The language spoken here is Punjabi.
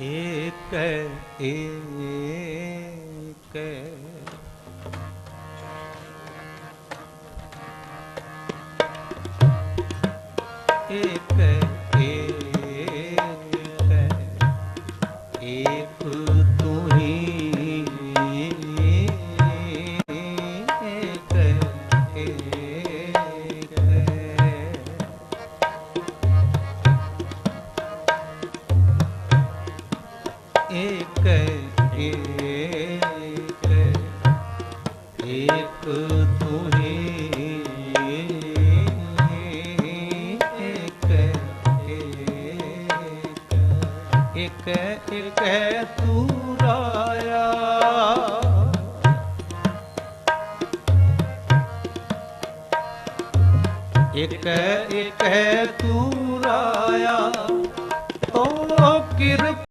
ਏਕ ਏਕ ਏਕ ਏਕ ਏਕ ਏਕ ਏਕ ਏਕ ਤੁਹੀ ਏਕ ਏਕ ਏਕ ਏਕ ਤੂੰ ਰਾਇਆ। ਇਕ ਇਕ ਤੂੰ ਰਾਇਆ। ਓ ਕਿਰਪਾ